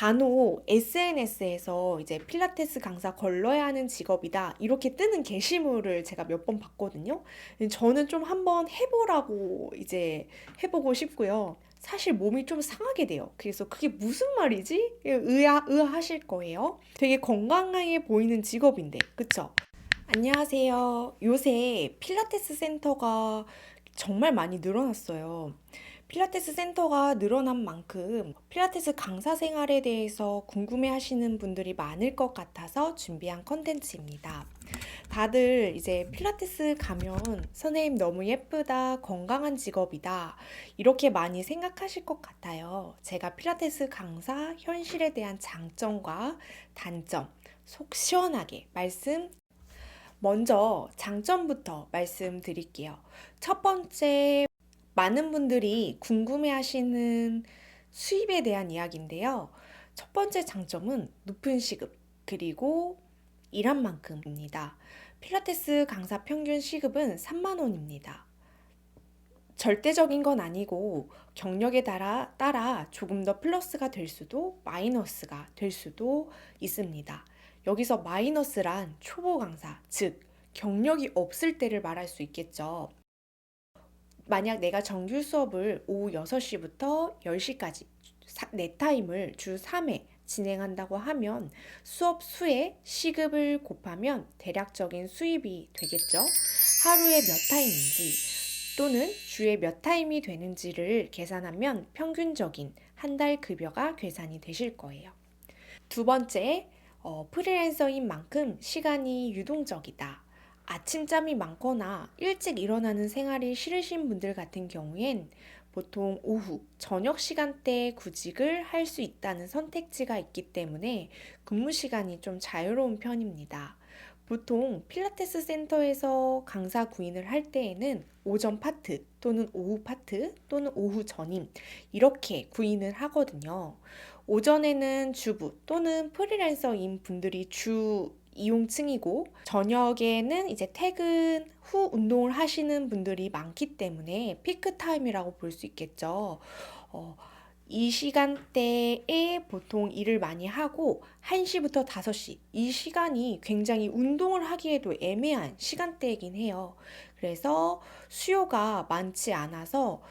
간혹 SNS에서 이제 필라테스 강사 걸러야 하는 직업이다. 이렇게 뜨는 게시물을 제가 몇 번 봤거든요. 저는 좀 한번 해보라고 이제 해보고 싶고요. 사실 몸이 좀 상하게 돼요. 그래서 그게 무슨 말이지? 의아, 의아하실 거예요. 되게 건강해 보이는 직업인데, 그쵸? 안녕하세요. 요새 필라테스 센터가 정말 많이 늘어났어요. 필라테스 센터가 늘어난 만큼 필라테스 강사 생활에 대해서 궁금해 하시는 분들이 많을 것 같아서 준비한 컨텐츠입니다. 다들 이제 필라테스 가면 선생님 너무 예쁘다, 건강한 직업이다, 이렇게 많이 생각하실 것 같아요. 제가 필라테스 강사 현실에 대한 장점과 단점 속 시원하게 말씀 먼저 장점부터 말씀드릴게요. 첫 번째, 많은 분들이 궁금해 하시는 수입에 대한 이야기인데요. 첫 번째 장점은 높은 시급, 그리고 일한 만큼입니다. 필라테스 강사 평균 시급은 3만 원입니다. 절대적인 건 아니고 경력에 따라, 따라 조금 더 플러스가 될 수도 마이너스가 될 수도 있습니다. 여기서 마이너스란 초보 강사, 즉 경력이 없을 때를 말할 수 있겠죠. 만약 내가 정규 수업을 오후 6시부터 10시까지 내 타임을 주 3회 진행한다고 하면 수업 수에 시급을 곱하면 대략적인 수입이 되겠죠. 하루에 몇 타임인지 또는 주에 몇 타임이 되는지를 계산하면 평균적인 한 달 급여가 계산이 되실 거예요. 두 번째, 어, 프리랜서인 만큼 시간이 유동적이다. 아침잠이 많거나 일찍 일어나는 생활이 싫으신 분들 같은 경우엔 보통 오후, 저녁 시간대에 구직을 할 수 있다는 선택지가 있기 때문에 근무 시간이 좀 자유로운 편입니다. 보통 필라테스 센터에서 강사 구인을 할 때에는 오전 파트 또는 오후 파트 또는 오후 전임 이렇게 구인을 하거든요. 오전에는 주부 또는 프리랜서인 분들이 주 이용층이고 저녁에는 이제 퇴근 후 운동을 하시는 분들이 많기 때문에 피크 타임이라고 볼 수 있겠죠. 어, 이 시간대에 보통 일을 많이 하고 1시부터 5시 이 시간이 굉장히 운동을 하기에도 애매한 시간대이긴 해요. 그래서 수요가 많지 않아서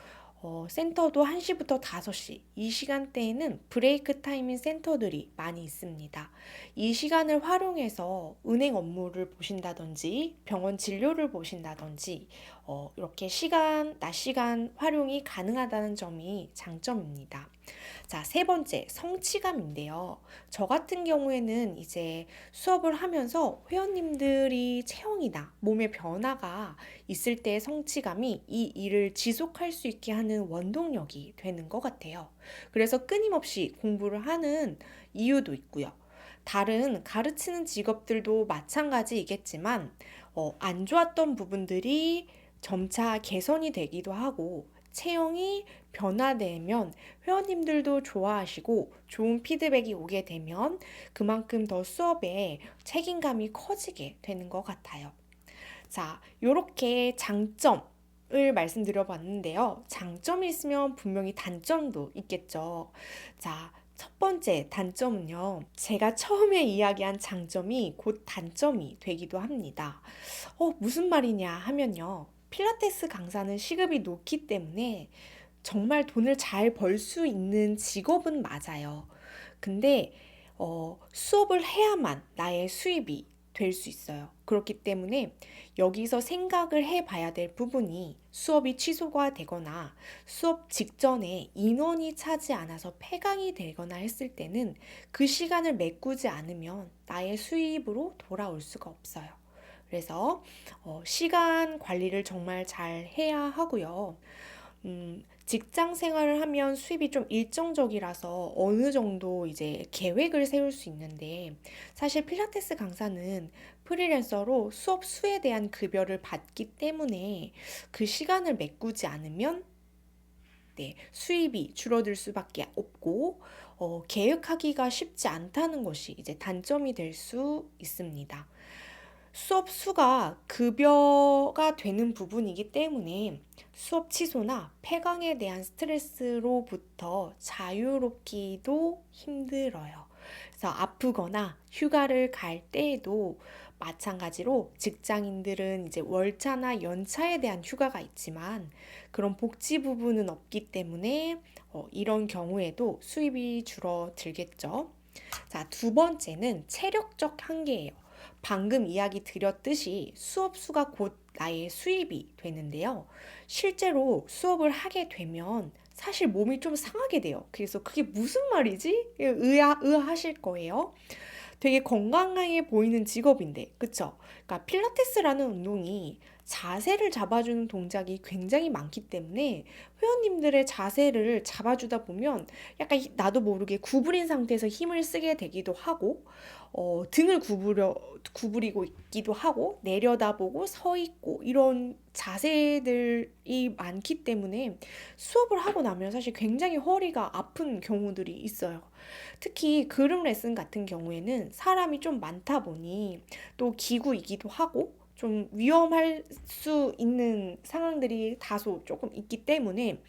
어, 센터도 1시부터 5시 이 시간대에는 브레이크 타임인 센터들이 많이 있습니다. 이 시간을 활용해서 은행 업무를 보신다든지 병원 진료를 보신다든지 어, 이렇게 시간, 낮 시간 활용이 가능하다는 점이 장점입니다. 자, 세 번째, 성취감인데요. 저 같은 경우에는 이제 수업을 하면서 회원님들이 체형이나 몸의 변화가 있을 때 성취감이 이 일을 지속할 수 있게 하는 원동력이 되는 것 같아요. 그래서 끊임없이 공부를 하는 이유도 있고요. 다른 가르치는 직업들도 마찬가지이겠지만, 어, 안 좋았던 부분들이 점차 개선이 되기도 하고, 체형이 변화되면 회원님들도 좋아하시고 좋은 피드백이 오게 되면 그만큼 더 수업에 책임감이 커지게 되는 것 같아요. 자, 이렇게 장점 을 말씀드려 봤는데요. 장점이 있으면 분명히 단점도 있겠죠. 자, 첫 번째 단점은요. 제가 처음에 이야기한 장점이 곧 단점이 되기도 합니다. 어, 무슨 말이냐 하면요. 필라테스 강사는 시급이 높기 때문에 정말 돈을 잘 벌 수 있는 직업은 맞아요. 근데 어, 수업을 해야만 나의 수입이 될 수 있어요. 그렇기 때문에 여기서 생각을 해 봐야 될 부분이 수업이 취소가 되거나 수업 직전에 인원이 차지 않아서 폐강이 되거나 했을 때는 그 시간을 메꾸지 않으면 나의 수입으로 돌아올 수가 없어요. 그래서 어, 시간 관리를 정말 잘 해야 하고요. 음, 직장 생활을 하면 수입이 좀 일정적이라서 어느 정도 이제 계획을 세울 수 있는데 사실 필라테스 강사는 프리랜서로 수업 수에 대한 급여를 받기 때문에 그 시간을 메꾸지 않으면 네, 수입이 줄어들 수밖에 없고 어, 계획하기가 쉽지 않다는 것이 이제 단점이 될 수 있습니다. 수업 수가 급여가 되는 부분이기 때문에 수업 취소나 폐강에 대한 스트레스로부터 자유롭기도 힘들어요. 그래서 아프거나 휴가를 갈 때에도 마찬가지로 직장인들은 이제 월차나 연차에 대한 휴가가 있지만 그런 복지 부분은 없기 때문에 어, 이런 경우에도 수입이 줄어들겠죠. 자, 두 번째는 체력적 한계예요. 방금 이야기 드렸듯이 수업 수가 곧 나의 수입이 되는데요. 실제로 수업을 하게 되면 사실 몸이 좀 상하게 돼요. 그래서 그게 무슨 말이지? 의아, 의아하실 거예요. 되게 건강해 보이는 직업인데, 그쵸? 그러니까 필라테스라는 운동이 자세를 잡아주는 동작이 굉장히 많기 때문에 회원님들의 자세를 잡아주다 보면 약간 나도 모르게 구부린 상태에서 힘을 쓰게 되기도 하고, 어, 등을 구부려, 구부리고 있기도 하고, 내려다보고 서 있고, 이런 자세들이 많기 때문에 수업을 하고 나면 사실 굉장히 허리가 아픈 경우들이 있어요. 특히 그룹 레슨 같은 경우에는 사람이 좀 많다 보니 또 기구이기 도 하고 좀 위험할 수 있는 상황들이 다소 조금 있기 때문에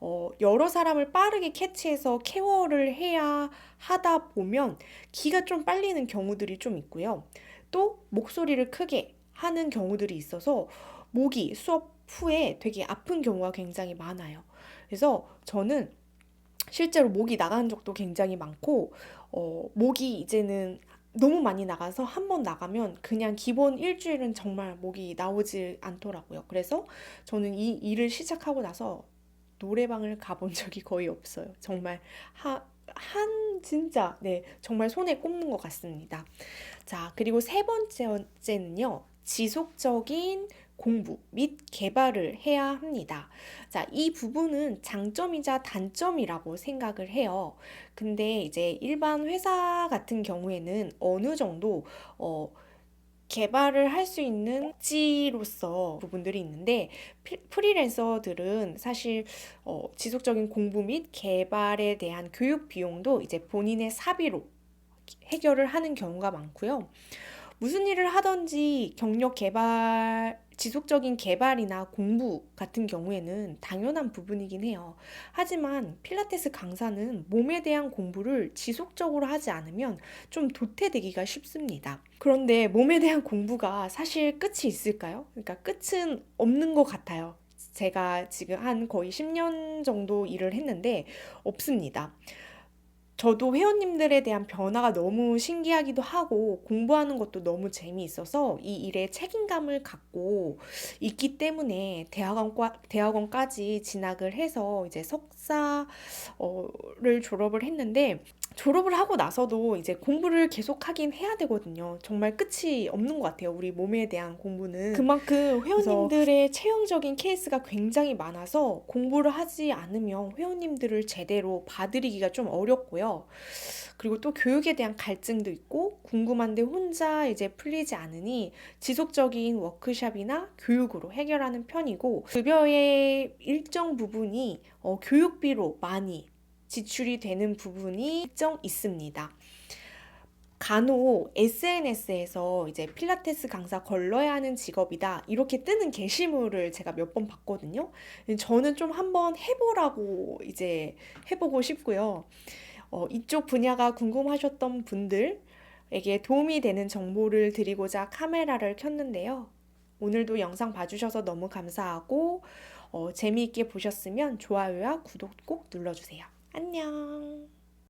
어, 여러 사람을 빠르게 캐치해서 케어를 해야 하다 보면 기가 좀 빨리는 경우들이 좀 있고요. 또 목소리를 크게 하는 경우들이 있어서 목이 수업 후에 되게 아픈 경우가 굉장히 많아요. 그래서 저는 실제로 목이 나간 적도 굉장히 많고, 어, 목이 이제는 너무 많이 나가서 한 번 나가면 그냥 기본 일주일은 정말 목이 나오질 않더라고요. 그래서 저는 이 일을 시작하고 나서 노래방을 가본 적이 거의 없어요. 정말 하, 한 진짜 네 정말 손에 꼽는 것 같습니다. 자 그리고 세 번째는요 지속적인 공부 및 개발을 해야 합니다. 자, 이 부분은 장점이자 단점이라고 생각을 해요. 근데 이제 일반 회사 같은 경우에는 어느 정도, 어, 개발을 할 수 있는 지로서 부분들이 있는데 프리랜서들은 사실 어, 지속적인 공부 및 개발에 대한 교육 비용도 이제 본인의 사비로 해결을 하는 경우가 많고요. 무슨 일을 하든지 경력 개발 지속적인 개발이나 공부 같은 경우에는 당연한 부분이긴 해요. 하지만 필라테스 강사는 몸에 대한 공부를 지속적으로 하지 않으면 좀 도태되기가 쉽습니다. 그런데 몸에 대한 공부가 사실 끝이 있을까요? 그러니까 끝은 없는 것 같아요. 제가 지금 한 거의 10년 정도 일을 했는데 없습니다. 저도 회원님들에 대한 변화가 너무 신기하기도 하고 공부하는 것도 너무 재미있어서 이 일에 책임감을 갖고 있기 때문에 대학원과, 대학원까지 진학을 해서 이제 석사를 졸업을 했는데 졸업을 하고 나서도 이제 공부를 계속 하긴 해야 되거든요. 정말 끝이 없는 것 같아요. 우리 몸에 대한 공부는. 그만큼 회원님들의 체형적인 케이스가 굉장히 많아서 공부를 하지 않으면 회원님들을 제대로 봐드리기가 좀 어렵고요. 그리고 또 교육에 대한 갈증도 있고 궁금한데 혼자 이제 풀리지 않으니 지속적인 워크샵이나 교육으로 해결하는 편이고 급여의 일정 부분이 어, 교육비로 많이 지출이 되는 부분이 일정 있습니다. 간혹 SNS에서 이제 필라테스 강사 걸러야 하는 직업이다. 이렇게 뜨는 게시물을 제가 몇 번 봤거든요. 저는 좀 한번 해보라고 이제 해보고 싶고요. 어, 이쪽 분야가 궁금하셨던 분들에게 도움이 되는 정보를 드리고자 카메라를 켰는데요. 오늘도 영상 봐주셔서 너무 감사하고, 어, 재미있게 보셨으면 좋아요와 구독 꼭 눌러주세요. 안녕.